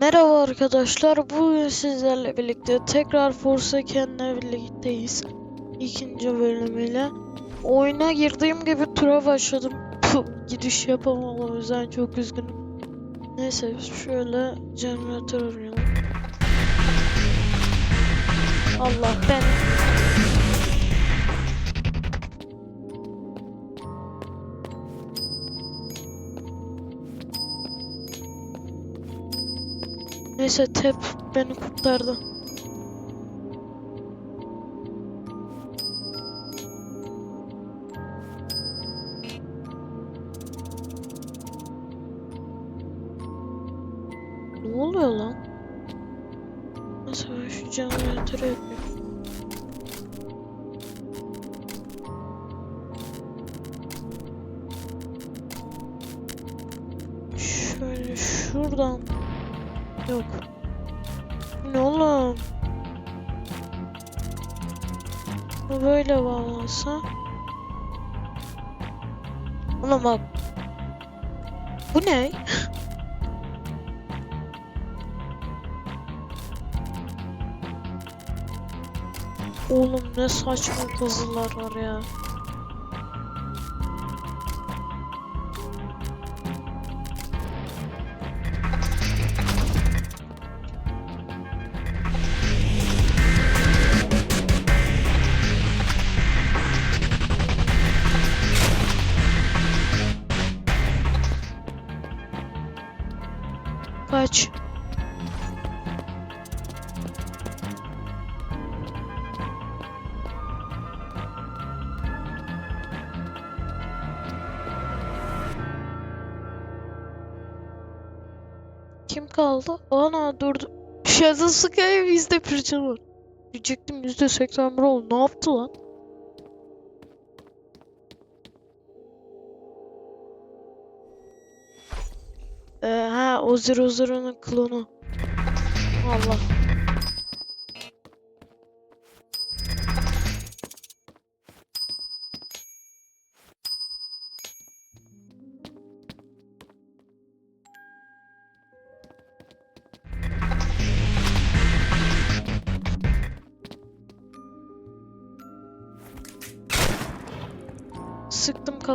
Merhaba arkadaşlar. Bugün sizlerle birlikte tekrar Forsaken'le birlikteyiz. İkinci bölümüyle. Oyuna girdiğim gibi tura başladım. Puh, gidiş yapamam o yüzden çok üzgünüm. Neyse şöyle jeneratör arayalım. Allah ben Neyse Tep beni kurtardı. Ne oluyor lan? Neyse ben şu jeneratörü yapayım. Şöyle şuradan Yok. Ne oğlum? Bu böyle bağlansa. Oğlum bak. Bu ne? Oğlum ne saçma puzzle'lar var ya. Kaldı? Ana durdu. Shadow Sky bizde Pırçın var. Diyecektim %81 oldu. Ne yaptı lan? Ee, ha o Zero Zero'nun klonu. Allah.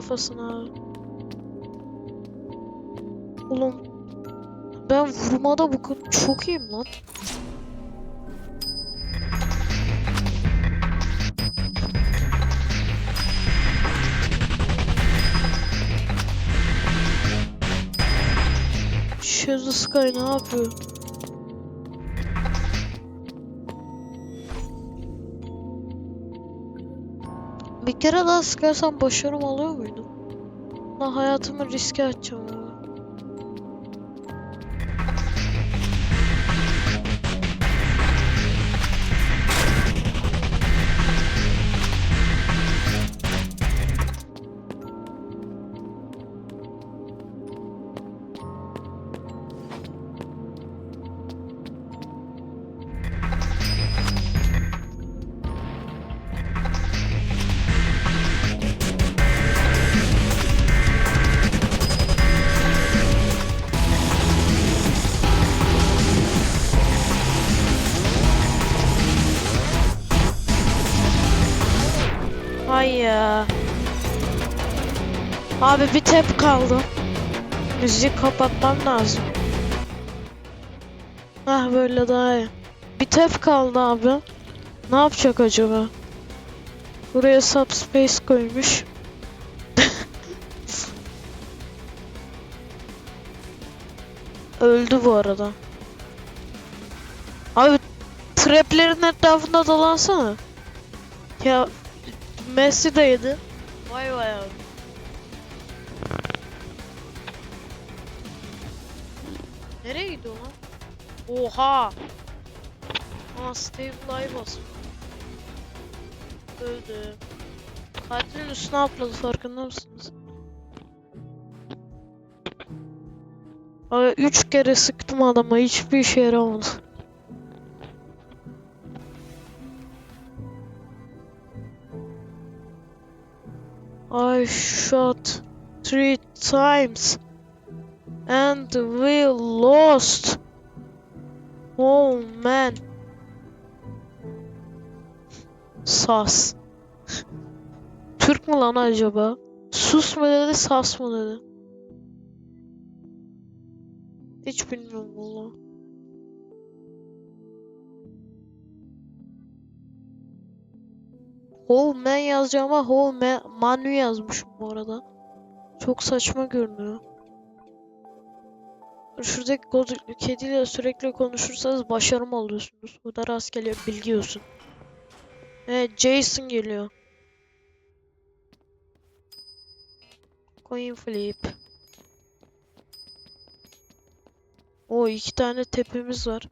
Kafasına. Oğlum ben vurmada bu kadar çok iyiyim lan. Shadow Sky ne yapıyor? Kere daha sıkarsam başarım alıyor muydum? Lan hayatımı riske atacağım Abi bir tep kaldı. Müziği kapatmam lazım. Ah böyle daha iyi. Bir tep kaldı abi. Ne yapacak acaba? Buraya subspace koymuş. Öldü bu arada. Abi traplerin etrafında dolansana. Ya Messi de yedi. Vay vay abi. Nereye gidiyor lan? Oha! Aa stabilize basıyor. Öldü. Katilin üstüne atladı farkında mısınız? Abi üç kere sıktım adama hiçbir işe yaramadı. I shot three times and we lost. Oh man. Sas. Türk mü lan acaba? Sus mu dedi, sas mı dedi? Hiç bilmiyorum valla. Oh man yazacağıma oh man, Manu yazmışım bu arada. Çok saçma görünüyor. Şuradaki kediyle sürekli konuşursanız başarım alıyorsunuz. Bu da rastgele bilgi olsun. Evet Jason geliyor. Coin flip. O iki tane tepemiz var.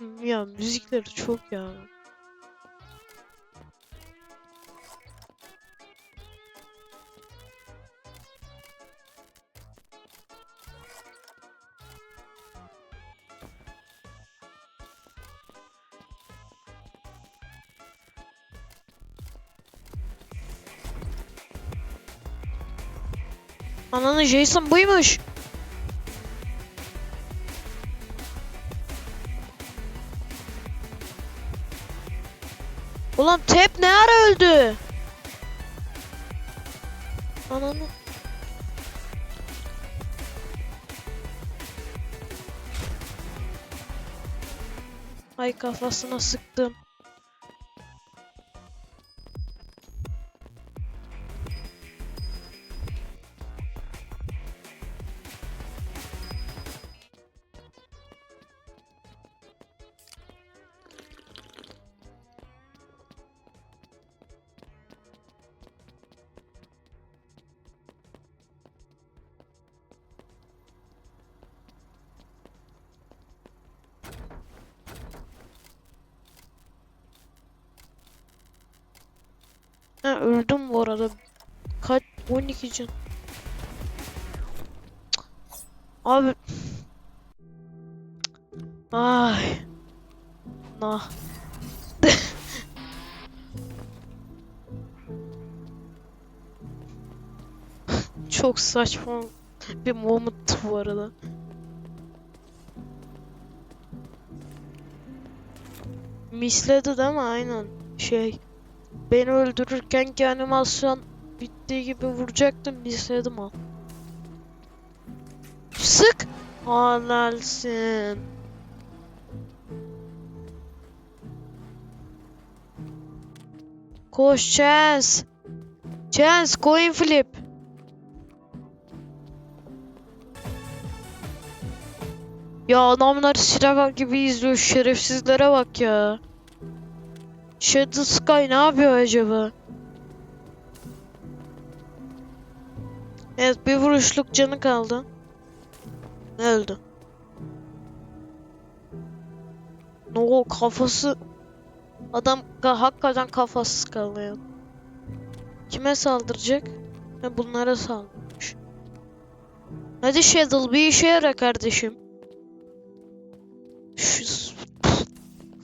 ya müzikleri çok ya. Ananı Jason buymuş. Ulan Tep ne ara öldü? Ananı. Ay kafasına sıktım. 12 can. Abi. Ay. Nah. Çok saçma bir moment bu arada. Misledi değil mi? Aynen. Şey. Beni öldürürkenki animasyon bittiği gibi vuracaktım misledim o. Sık! Halalsin. Koş Chance. Chance coin flip. Ya adamlar sinema gibi izliyor şerefsizlere bak ya. Shadow Sky ne yapıyor acaba? Evet bir vuruşluk canı kaldı. Öldü. Ne o kafası adam ka- hakikaten kafasız kalıyor. Kime saldıracak? Ha, bunlara saldırmış. Hadi Shadow bir işe yara kardeşim. Şu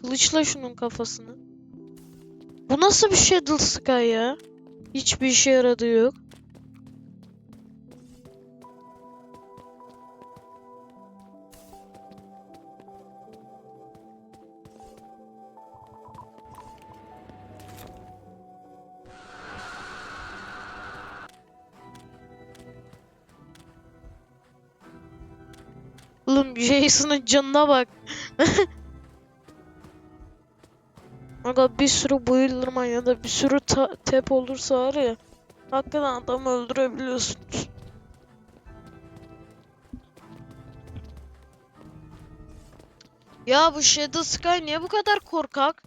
kılıçla şunun kafasını. Bu nasıl bir Shadow Sky ya? Hiçbir işe yaradığı yok. Oğlum Jason'ın canına bak. Aga bir sürü bayılırma ya da bir sürü tep olursa var ya. Hakikaten adamı öldürebiliyorsun. Ya bu Shadow Sky niye bu kadar korkak?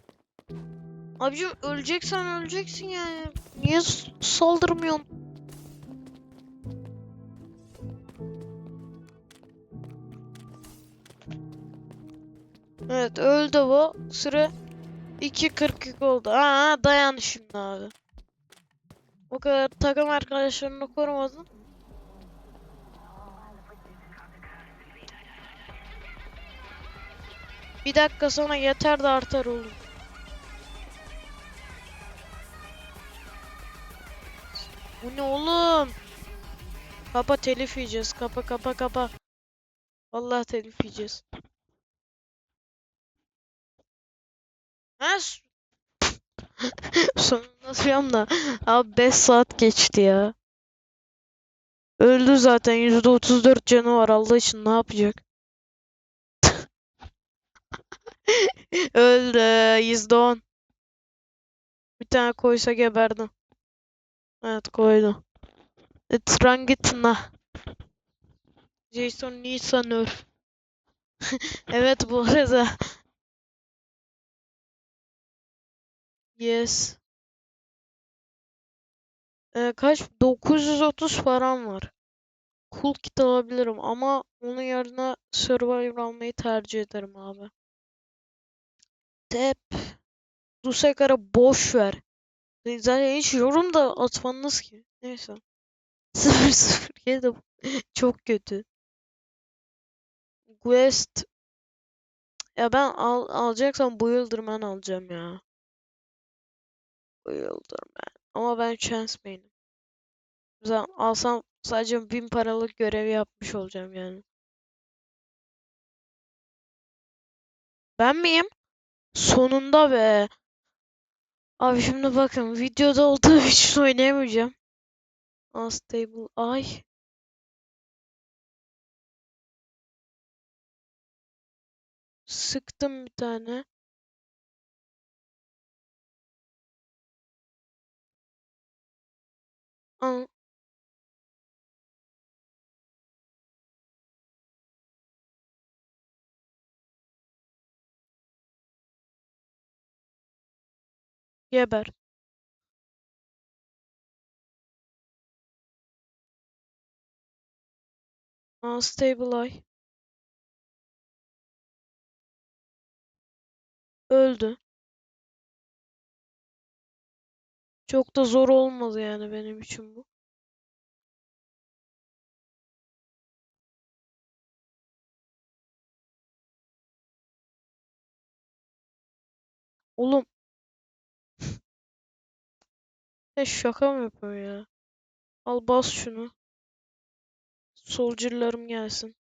Abicim öleceksen öleceksin yani. Niye saldırmıyorsun? Evet öldü bu. Süre 2.42 oldu. Aa dayan şimdi abi. O kadar takım arkadaşlarını korumadın. Bir dakika sonra yeter de artar oğlum. Bu ne oğlum? Kapa telif yiyeceğiz. Kapa kapa kapa. Vallahi telif yiyeceğiz. Ha? Sonunda sıçıyorum da. Abi 5 saat geçti ya. Öldü zaten. %34 canı var. Allah için ne yapacak? Öldü. %10. Bir tane koysa geberdim. Evet koydu. Trangitna. Jason Nisan nerf. Evet bu arada. Yes. Ee, kaç? 930 param var. Cool kit alabilirim ama onun yerine Survivor almayı tercih ederim abi. Tep. Dusekar'a boş ver. Zaten hiç yorum da atmanız ki. Neyse. 007 çok kötü. Quest. Ya ben al alacaksam bu Yıldırman alacağım ya. Bu Yıldırman. Ama ben chance main'im. Mesela alsam sadece 1000 paralık görevi yapmış olacağım yani. Ben miyim? Sonunda be. Abi şimdi bakın videoda olduğu için oynayamayacağım. Unstable ay. Sıktım bir tane. An geber. Unstable ay. Öldü. Çok da zor olmadı yani benim için bu. Oğlum. Ya şaka mı yapıyor ya? Al bas şunu. Soldier'larım gelsin.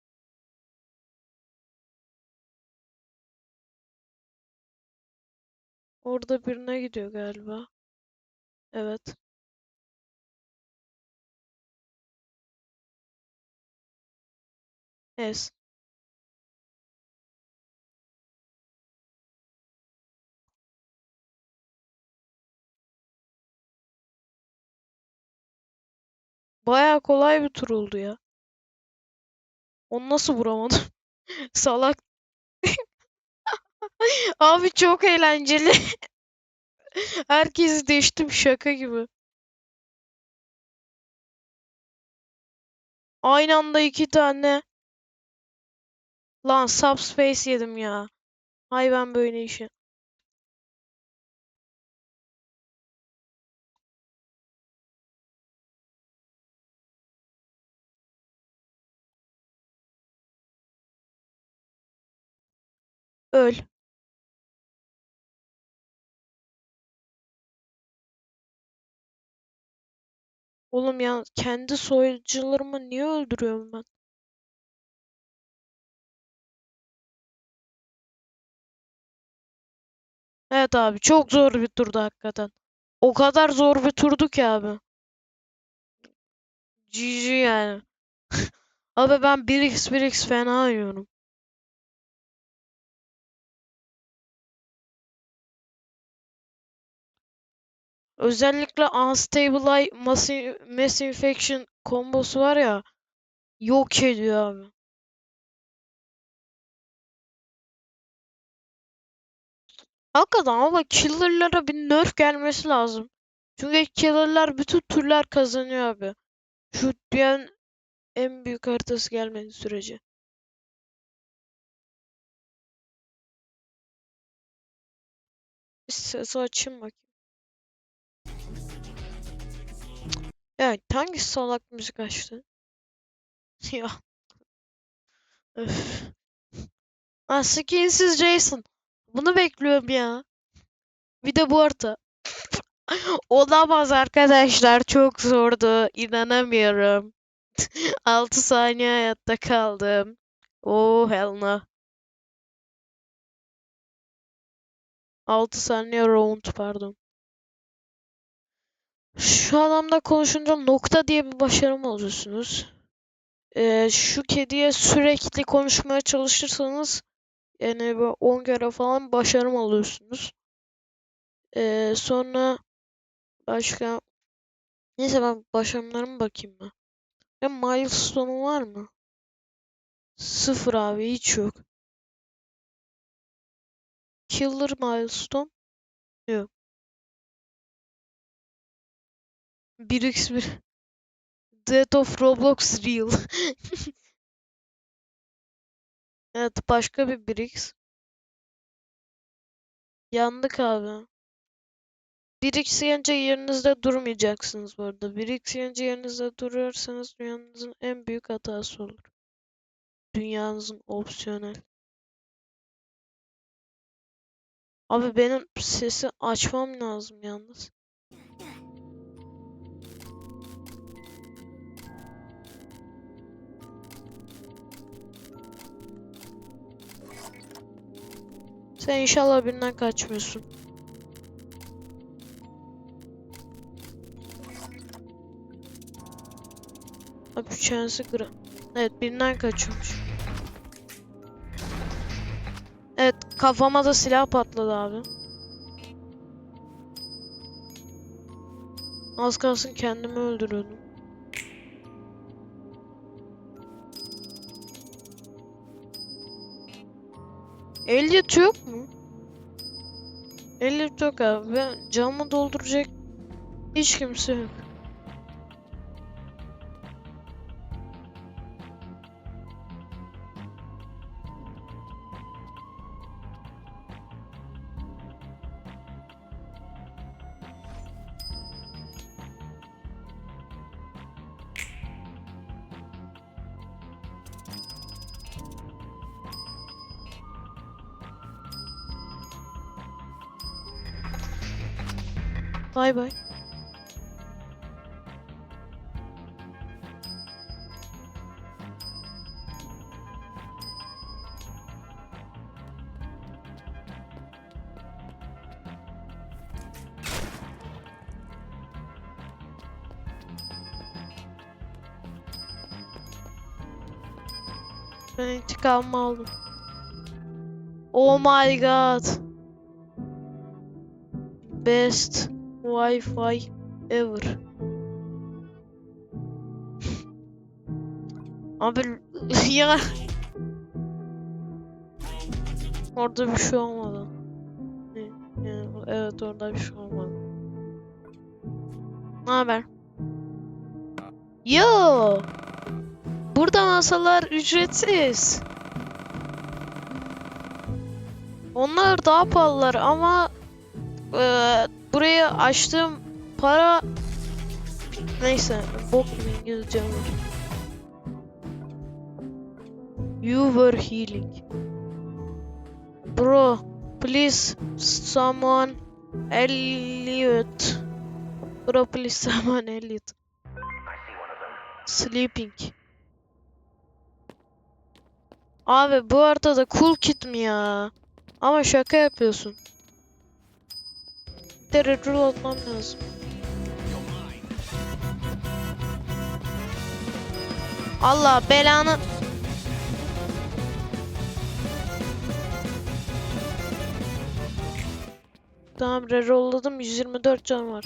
Orada birine gidiyor galiba. Evet. Es. Bayağı kolay bir tur oldu ya. Onu nasıl vuramadım? Salak. Abi çok eğlenceli. Herkesi değiştim şaka gibi. Aynı anda iki tane. Lan subspace yedim ya. Hay ben böyle işi. Öl. Oğlum ya kendi soyucularımı niye öldürüyorum ben? Evet abi çok zor bir turdu hakikaten. O kadar zor bir turdu ki abi. GG yani. Abi ben 1x 1x fena oynuyorum. Özellikle Unstable Mass, Mass Infection kombosu var ya. Yok ediyor abi. Hakikaten ama killer'lara bir nerf gelmesi lazım. Çünkü killer'lar bütün turlar kazanıyor abi. Şu dünyanın en büyük haritası gelmediği sürece. Sesi açayım bakayım. Ya hangi salak müzik açtı? Ya. Öf. Ha skinsiz Jason. Bunu bekliyorum ya. Bir de bu harita. Olamaz arkadaşlar çok zordu. İnanamıyorum. 6 saniye hayatta kaldım. Oh hell no. 6 saniye round pardon. Şu adamla konuşunca nokta diye bir başarım alıyorsunuz. Ee, şu kediye sürekli konuşmaya çalışırsanız yani böyle 10 kere falan başarım alıyorsunuz. Ee, sonra başka neyse ben başarımlarıma bakayım ben. Ve milestone'um var mı? Sıfır abi hiç yok. Killer milestone. Yok. 1x1. Death of Roblox Real. Evet başka bir 1x. Yandık abi. 1x yiyince yerinizde durmayacaksınız bu arada. 1x yiyince yerinizde durursanız dünyanızın en büyük hatası olur. Dünyanızın opsiyonel. Abi benim sesi açmam lazım yalnız. Sen inşallah birinden kaçmıyorsun. Abi chance'ı gra... Evet birinden kaçıyormuş. Evet kafama da silah patladı abi. Az kalsın kendimi öldürüyordum. Elliot yok mu? Elliot yok abi. Ben camı dolduracak hiç kimse yok. Bay bay. Ben intikamımı aldım. Oh my god. Best Wi-Fi ever. Abi ya. Orada bir şey olmadı. Evet orada bir şey olmadı. Ne haber? Yo. Burada masalar ücretsiz. Onlar daha pahalılar ama eee buraya açtığım para neyse bok var. You were healing. Bro, please someone Elliot. Bro, please someone Elliot. Sleeping. Abi bu arada cool kit mi ya? Ama şaka yapıyorsun. De reroll atmam lazım. Allah belanı. Tamam rerolladım 124 can var.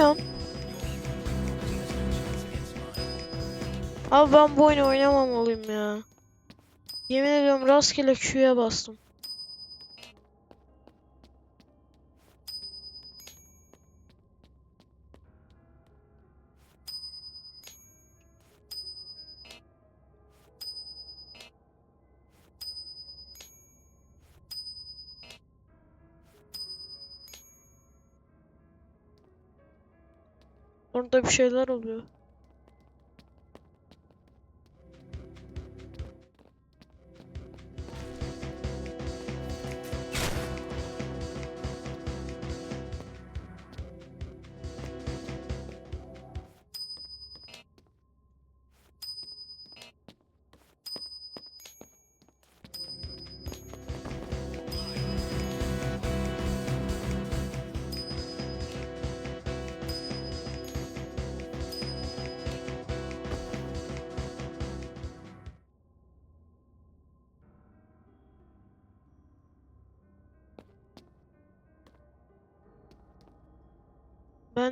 Yapıyorum? Abi ben bu oyunu oynamamalıyım ya. Yemin ediyorum rastgele Q'ya bastım. Orada bir şeyler oluyor.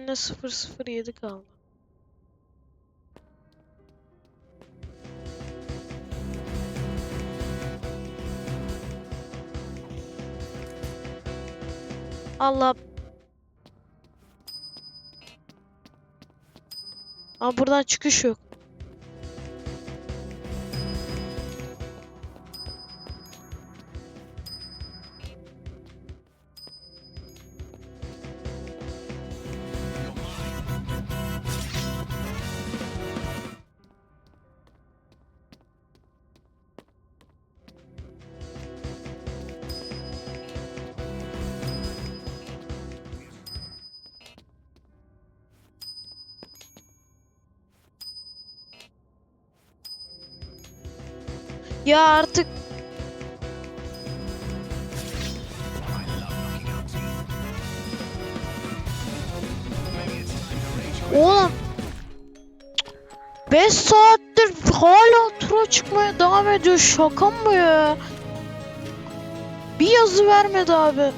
De 007 kaldı. Allah. Aa buradan çıkış yok. Ya artık Oğlum 5 saattir hala tura çıkmaya devam ediyor. Şaka mı ya? Bir yazı vermedi abi.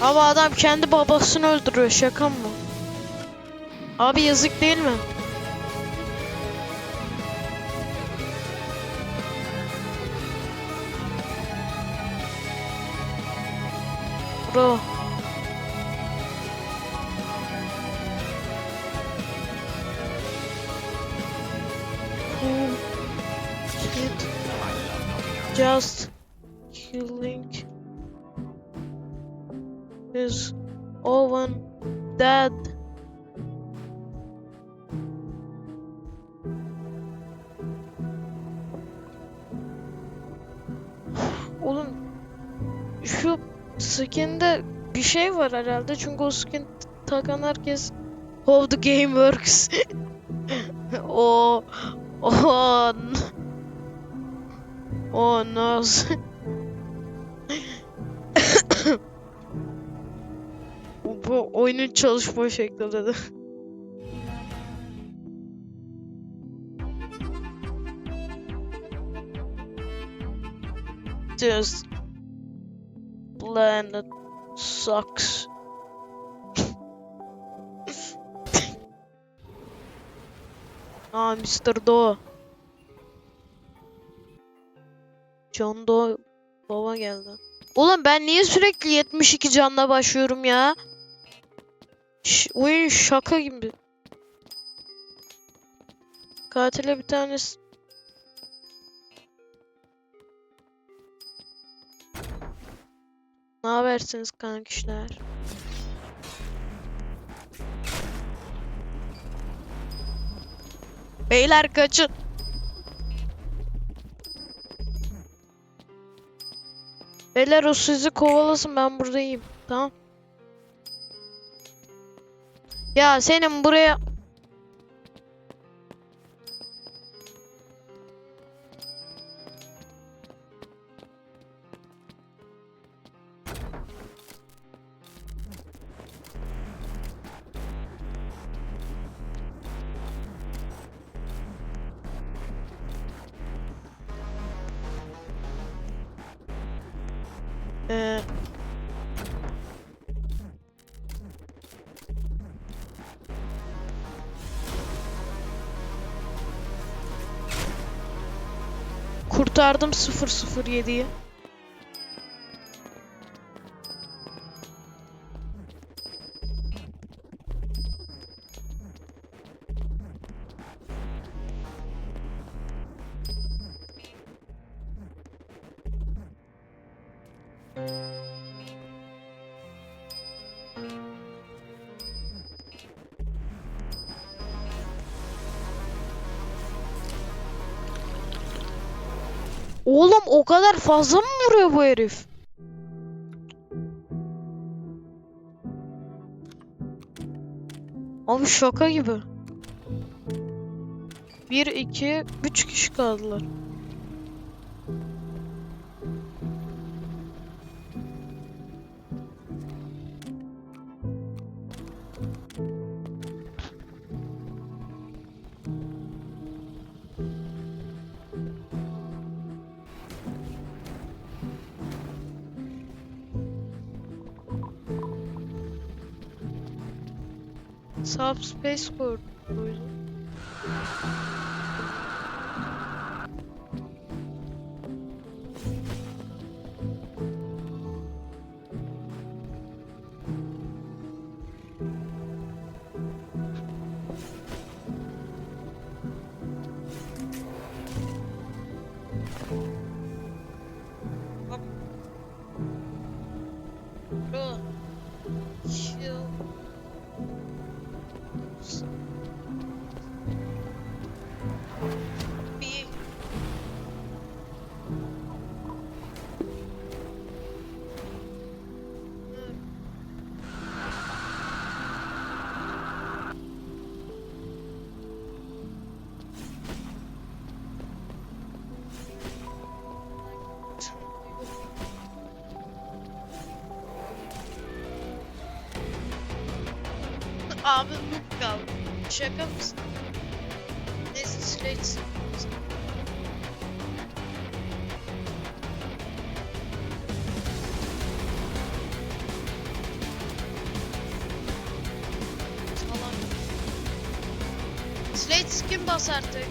Ama adam kendi babasını öldürüyor. Şaka mı? Abi yazık değil mi? Bro. Just killing his own dad. Skin'de bir şey var herhalde çünkü o skin takan herkes How the game works. o o o nos. Bu oyunun çalışma şekli dedi. Just planet sucks. Aa Mr. Doe. John Doe baba geldi. Oğlum ben niye sürekli 72 canla başlıyorum ya? Ş oyun şaka gibi. Katile bir tanesi Ne habersiniz kankişler? Beyler kaçın. Beyler o sizi kovalasın ben buradayım. Tamam. Ya senin buraya Ee, kurtardım 007'yi. Kadar fazla mı vuruyor bu herif? Abi şaka gibi. 1 2 3 kişi kaldılar. subspace code Şaka mısın? Neyse Slate. Slate kim bas artık?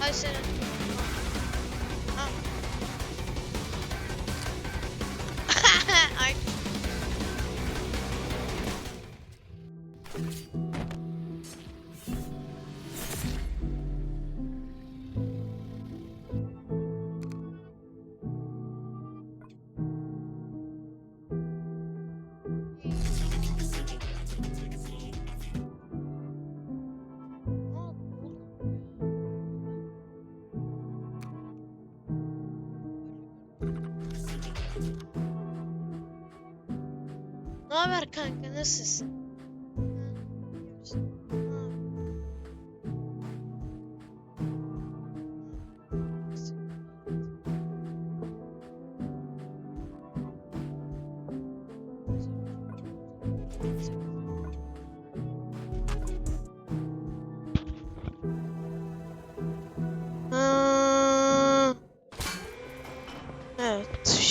Hay senin. Ha.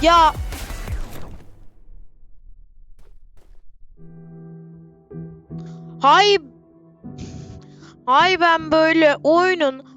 Ya. Hay. Hay ben böyle oyunun